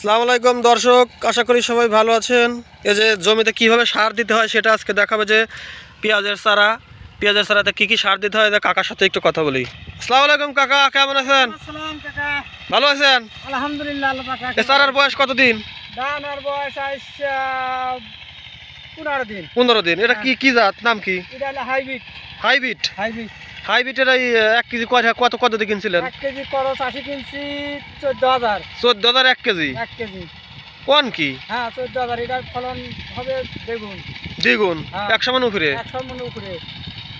আসসালামু আলাইকুম দর্শক আশা করি সবাই ভালো আছেন। এই যে জমিতে কীভাবে সার দিতে হয় সেটা আজকে দেখাবে যে পেঁয়াজের চারা। পেঁয়াজের চারাতে কি কি সার দিতে হয় কাকার সাথে একটু কথা বলি। আসসালামু আলাইকুম কাকা কেমন আছেন? ভালো আছেন? আলহামদুলিল্লাহ আল্লাহ এ চারার বয়স কতদিন? বয়স পনেরো দিন। পনেরো দিন। এটা কি কি জাত? নাম কি? হাইব্রিড। হাইব্রিড? হাইব্রিড। হাইব্রিডের এই এক কেজি কত কত দিয়ে কিনছিলেন? এক কেজি করস আশি কিনছি চোদ্দ হাজার। চোদ্দ হাজার এক কেজি? এক কেজি। কোন কি? হ্যাঁ চোদ্দ হাজার। এটার ফলন হবে বেগুন দ্বিগুণ? হ্যাঁ। একশো মান উপরে? একশো মনে উপরে।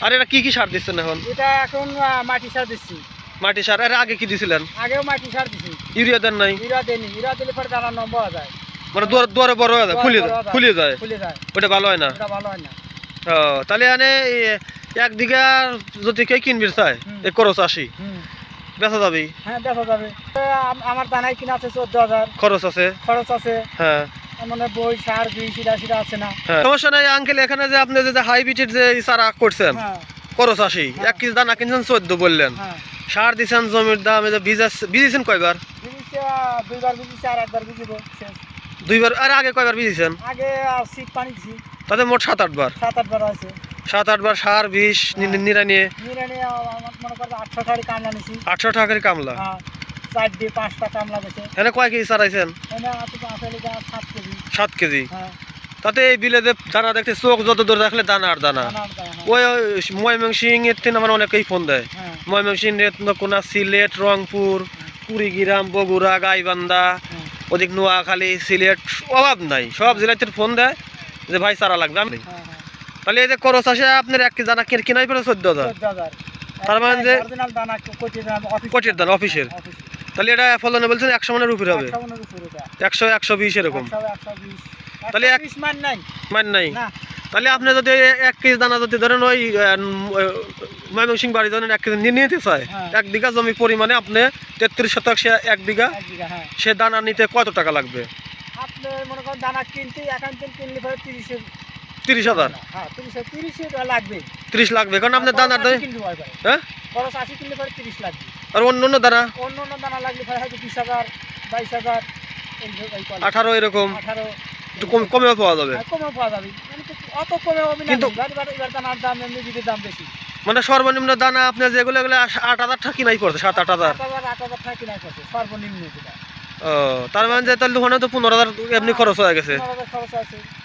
আর এটা কি কি সার দিচ্ছেন এখন? এটা এখন মাটি সার দিচ্ছি। মাটি সার। এর আগে কি দিছিলেন? আগেও মাটি সার দিচ্ছি ইউরিয়া দেন নাই? ইরা দেনি ইরা দিলে পরে দানা নম্বর যায়। মানে দুয়ারে দুয়ারে বড় হয়ে যায় বড় যায় হয়ে যায়। ফুলে যায়। ওটা ভালো হয় না? ওটা ভালো হয় না। ও তাহলে এই এক বিঘা যদি কেউ কিনবি চায় হুম। খরচ আসি বেচা যাবি হ্যাঁ যাবে। আমার দানাই কিনা আছে চোদ্দ হাজার। খরচ আছে। খরচ আছে। হ্যাঁ। মানে বই সার বিষ সিটা সিটা আছে না। সমস্যা নাই আঙ্কেল এখানে যে আপনি যে হাইব্রিডের যে চারা করছেন খরচ আসি এক কেজি দানা কিনছেন চোদ্দ বললেন। হ্যাঁ। সার দিছেন জমির দাম বীজ বীজেছেন কয়বার? দুইবার বিজিছে আর একবার বিজিব দুইবার আর আগে কয়বার বীজেছেন আগে শীত পানি দিছি। তাতে মোট সাত আটবার সাত আটবার আছে সাত আটবার সার বিষ নিরা নিয়ে আটশো টাকা কামলা হ্যাঁ কয় কেজি চারাইছেন সাত কেজি। হ্যাঁ। তাতে এই বিলে যে দানা দেখতে চোখ যত দূর রাখলে দানা আর দানা। দানা, ওই ময়মনসিং এর থেকে আমার অনেকেই ফোন দেয়। হ্যাঁ। ময়মনসিং সিলেট রংপুর কুড়িগ্রাম বগুড়া গাইবান্ধা হ্যাঁ। ওদিক নোয়াখালী সিলেট অভাব নাই। সব জেলাতে ফোন দেয় যে ভাই চারা লাগবে। আমি হ্যাঁ হ্যাঁ। তাহলে এই যে খরচ আসে আপনার এক কেজি দানা কিন- কিনাই পড়ে চোদ্দ হাজার। তার মানে যে- অরিজিনাল দানা দানা, অফিসের। তাহলে এটা ফলনে বলছেন একশো মানের উপরে হবে। একশো একশো বিশ এরকম। তাহলে এক- মান নাই। মান তাহলে আপনি যদি এক কেজি দানা যদি ধরেন ওই ময়মনসিং বাড়ি ধরেন এক কেজি নিতে চায় হ্যাঁ। এক বিঘা জমি পরিমাণে আপনি তেত্রিশ শতাংশ এক বিঘা এক বিঘা হ্যাঁ। সে দানা নিতে কত টাকা লাগবে? আপনি মনে করেন দানা কিনতে তেল কিনলে পরে তিরিশের তিরিশ হাজার? হ্যাঁ তিরিশের লাগবে। তিরিশ লাগবে কারণ আপনার দানার দাম হ্যাঁ খরচ আশি কিনলে পরে তিরিশ লাগবে। আর অন্য অন্য দানা? অন্য অন্য দানা লাগলে পরে হয়তো বিশ হাজার বাইশ হাজার। আঠারো এরকম। আঠারো। একটু কম কমেও পাওয়া যাবে। হ্যাঁ, কমেও পাওয়া যাবে। কিন্তু অত কমে কিন্তু- এবার এবার- এবার দানার দাম এমনি দাম বেশি। মানে সর্বনিম্ন দানা আপনার যেগুলো এগুলো আট হাজার টাকা কিনাই পড়ছে সাত আট হাজার। আট হাজার টাকা কিনা করছে সর্বনিম্ন ও তার মানে যে তাহলে ওখানে তো পনেরো হাজার এমনি খরচ হয়ে গেছে। খরচ আছে।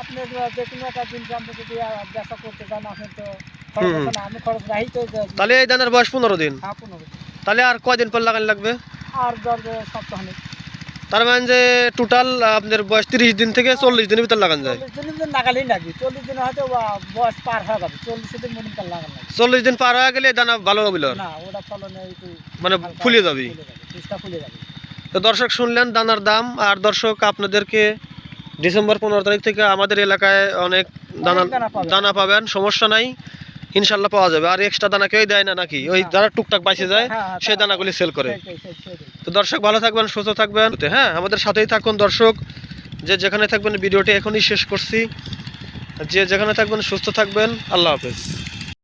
আপনি যে কোনো একটা আপনি যদি ব্যবসা করতে চান আপনি তো আমি খরচ রাহি তো তাহলে এই দানার বয়স পনেরো দিন। হ্যাঁ, পনেরো। তাহলে আর কয়দিন পর লাগানো লাগবে? আর ধরবে সপ্তাহে তার মানে যে টোটাল আপনার বয়স তিরিশ দিন থেকে চল্লিশ দিনের ভিতর লাগানো যায়। চল্লিশ দিন লাগালেই লাগবে চল্লিশ দিন হয়তো বয়স পার হয়ে যাবে চল্লিশ দিন মনে লাগান চল্লিশ দিন পার হয়ে গেলে দানা ভালো হবে না। ওটা ফলনে মানে ফুলে যাবে। ফুলে যাবে। তো দর্শক শুনলেন দানার দাম আর দর্শক আপনাদেরকে ডিসেম্বর পনেরো তারিখ থেকে আমাদের এলাকায় অনেক দানা দানা পাবেন। সমস্যা নাই ইনশাল্লাহ পাওয়া যাবে। আর এক্সট্রা দানা কেউই দেয় না নাকি? ওই না। যারা টুকটাক বাঁচে যায় হ্যাঁ, হ্যাঁ, সেই দানাগুলি সেল করে। তো দর্শক ভালো থাকবেন সুস্থ থাকবেন। হ্যাঁ আমাদের সাথেই থাকুন দর্শক। যে যেখানে থাকবেন ভিডিওটি এখনই শেষ করছি। যে যেখানে থাকবেন সুস্থ থাকবেন। আল্লাহ হাফেজ।